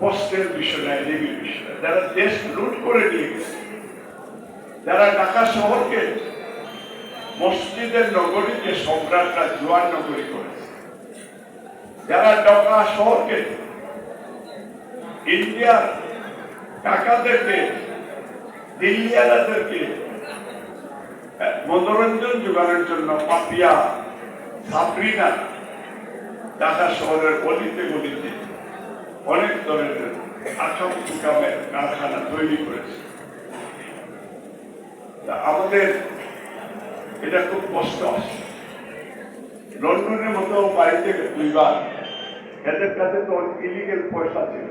পোস্টের বিষয় নয় রেভির বিষয়। যারা দেশ লুট করে নিয়ে গেছে, যারা ঢাকা শহরকে মসজিদের নগরীকে সম্রাটরা জোয়ার নগরী করেছে, যারা ঢাকা শহরকে ইন্ডিয়ার টাকাদেরকে দিল্লিয়ালাদেরকে মনোরঞ্জন যোগানোর জন্য পাপিয়া, সাবরিনা ঢাকা শহরের গলিতে গলিতে অনেক ধরনের আকাম কুকামের কারখানা তৈরি করেছে। আমাদের এটা খুব কষ্ট আসে লন্ডনের মতো বাড়িতে দুইবার এদের কাছে তো ইলিগেল পয়সা ছিল।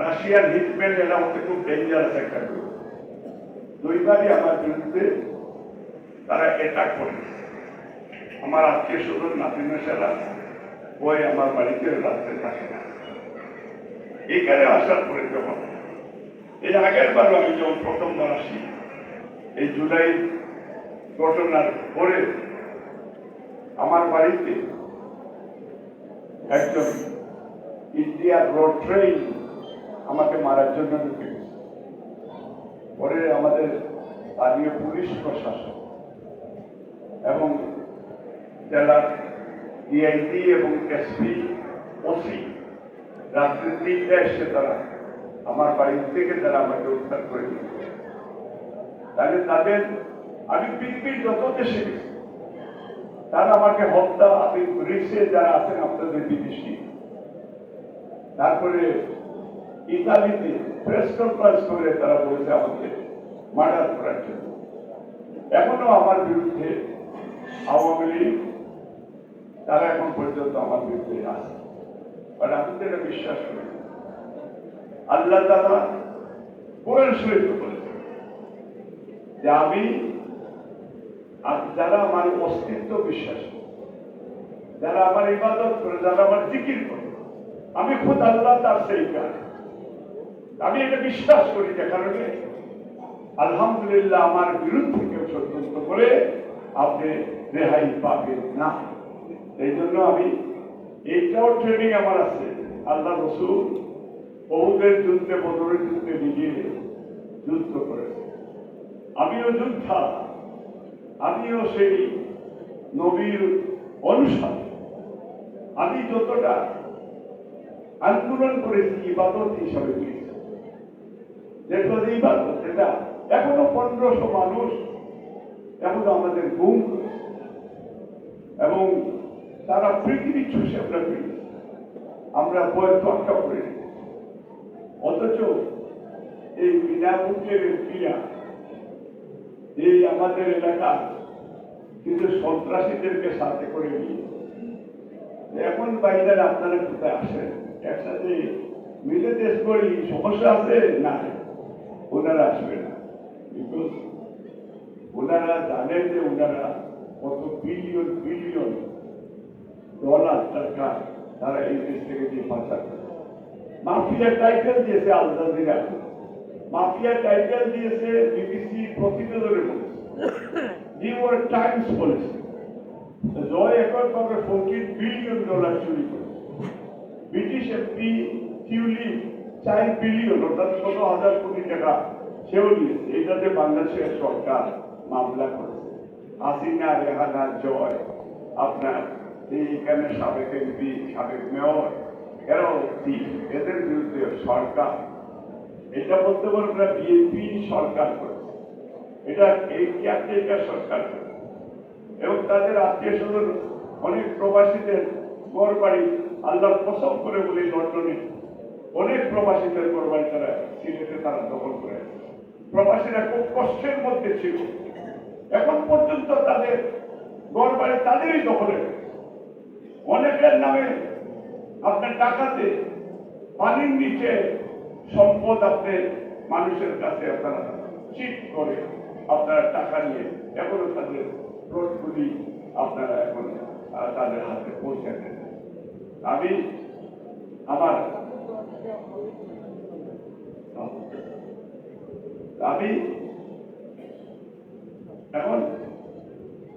রাশিয়ার হিটম্যান এরা হচ্ছে খুব ডেঞ্জারাস একটা গ্রুপ দুইবারই আমার বিরুদ্ধে তারা অ্যাটাক করেছে। আমার আত্মীয় স্বজন নাতিনেশারা ওই আমার বাড়িতে রাত্রে থাকে না। এখানে আসার পরে যখন এই আগের বারও আমি যখন প্রথমবার আসি, এই জুলাই ঘটনার পরে আমার বাড়িতে একজন ইন্ডিয়ার রোড ট্রেন আমাকে মারার জন্য ঢুকে পরে আমাদের স্থানীয় পুলিশ প্রশাসন এবং জেলার ডিআইটি এবং এসপি ওসি রাত্রি তিনটায় এসে তারা, আমার বাড়ি থেকে তারা আমাকে উদ্ধার করে দিয়েছে। তাহলে তাদের, আমি পৃথিবীর যত দেশে তারা আমাকে হত্যা, আপনি গ্রিসে যারা আছেন, আপনাদের বিদেশি। তারপরে ইতালিতে প্রেস কনফারেন্স করে তারা বলেছে আমাকে মার্ডার করার জন্য। এখনও আমার বিরুদ্ধে আওয়ামী লীগ তারা এখন পর্যন্ত আমার বিরুদ্ধে আছে। বাট আমি তো এটা বিশ্বাস করি আল্লাহ তালা কোরআন শরীফ বলেছে যে আমি আর যারা আমার অস্তিত্ব বিশ্বাস যারা আমার ইবাদত করে, যারা আমার জিকির করে, আমি খুদ আল্লাহ তার সেই কাজ আমি এটা বিশ্বাস করি যে কারণে আলহামদুলিল্লাহ আমার বিরুদ্ধে কেউ ষড়যন্ত্র করে আপনি রেহাই পাবেন না। এই জন্য আমি এইটাও ট্রেনিং আমার আছে। আল্লাহ রসুল বহুদের যুদ্ধে, বদরের যুদ্ধে নিজে যুদ্ধ করেছে। আমিও যোদ্ধা। আমিও সেই নবীর অনুসারী। আমি যতটা আন্দোলন করেছি, ইবাদত হিসাবে করেছি। যেটা হচ্ছে ইবাদত, এটা এখনও পনেরোশো মানুষ এখনও আমাদের গুম এবং তারা পৃথিবী চুষে আমরা করেছি আমরা চর্চা করে অথচ এই বিনামূল্যের ক্রিয়া, এই আমাদের এলাকা কিন্তু সন্ত্রাসীদেরকে সাথে করে নিয়ে। এখন বাইরে আপনারা কোথায় আসেন? একসাথে মিলে দেশ করি, সমস্যা আছে? না। ওনারা আসবে না। বিকজ ওনারা জানেন যে ওনারা কত বিলিয়ন বিলিয়ন ডলার, টাকা, তারা এই দেশ থেকে দিয়ে পাচার মাফিয়া টাইটেল দিয়েছে আল জাজিরা। মাফিয়া টাইটেল দিয়েছে বিবিসি প্রতিবেদনে বলেছে নিউ ইয়র্ক টাইমস বলেছে, জয় একর পাবে ফোরটিন বিলিয়ন ডলার চুরি করে। ব্রিটিশ এমপি টিউলিপ চার বিলিয়ন অর্থাৎ ষোলো হাজার কোটি টাকা সেও নিয়েছে এটাতে বাংলাদেশের সরকার মামলা করেছে। হাসিনা, রেহানা, জয়, আপনার এইখানে সাবেক এমপি, সাবেক মেয়র, এরাও। এদের বিরুদ্ধে সরকার, এটা বলতে পারব না, বিএনপি সরকার করেছে এটা এই কেয়ারটেকার সরকার এবং তাদের আত্মীয় স্বজন, অনেক প্রবাসীদের ঘর বাড়ি আল্লাহ কসম করে বলে, লন্ডনে অনেক প্রবাসীদের ঘর বাড়ি তারা সিলেটে তারা দখল করে। প্রবাসীরা খুব কষ্টের মধ্যে ছিল এখন পর্যন্ত তাদের ঘর বাড়ি তাদেরই দখলে। অনেকের নামে আপনার টাকাতে পানির নিচে সম্পদ আপনি মানুষের কাছে আপনারা চিট করে আপনারা টাকা নিয়ে এখনও তাদের নোটগুলি আপনারা এখন তাদের হাতে পৌঁছে দেন আমি আমার আমি এখন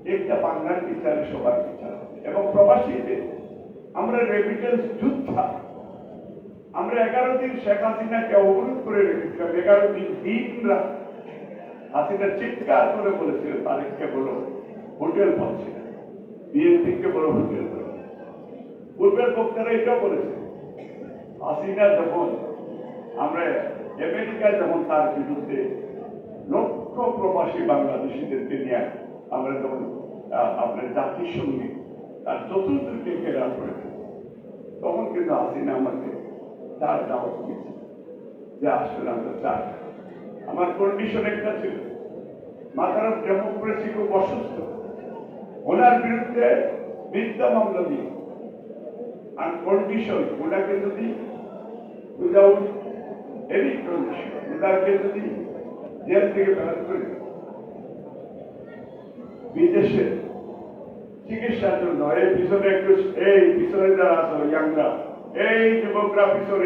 একটা বাংলার বিচার সবার বিচার। এবং প্রবাসীদের আমরা রেমিটেন্স যোদ্ধা, আমরা এগারো দিন শেখ হাসিনাকে অবরোধ করে রেখেছিলাম, এগারো দিন দিন রাত। হাসিনা চিৎকার করে বলেছিল তারিখকে বলো, হোটেল পাচ্ছে না। বিএনপিকে বলো, হোটেল পূর্বের বক্তারা এটাও বলেছে, হাসিনা যখন আমরা আমেরিকা যখন তার বিরুদ্ধে লক্ষ প্রবাসী বাংলাদেশিদেরকে নিয়ে আমরা যখন আপনার জাতিসংঘে তার চতুর্থকে ঘেরা করেছে তখন কিন্তু হাসিনা আমাকে তার দাওয়াত দিয়েছে যে আসলে আমরা চাই আমার কন্ডিশন একটা ছিল। মাথার ডেমোক্রেসি খুব অসুস্থ। ওনার বিরুদ্ধে মিথ্যা মামলা দিয়ে। আর কন্ডিশন ওনাকে যদি উইদাউট এনি কন্ডিশন ওনাকে যদি জেল থেকে বের করে বিদেশে চিকিৎসার জন্য। এই পিছনে একটু এই পিছনে যারা আছে ইয়াংরা এই পিছনে।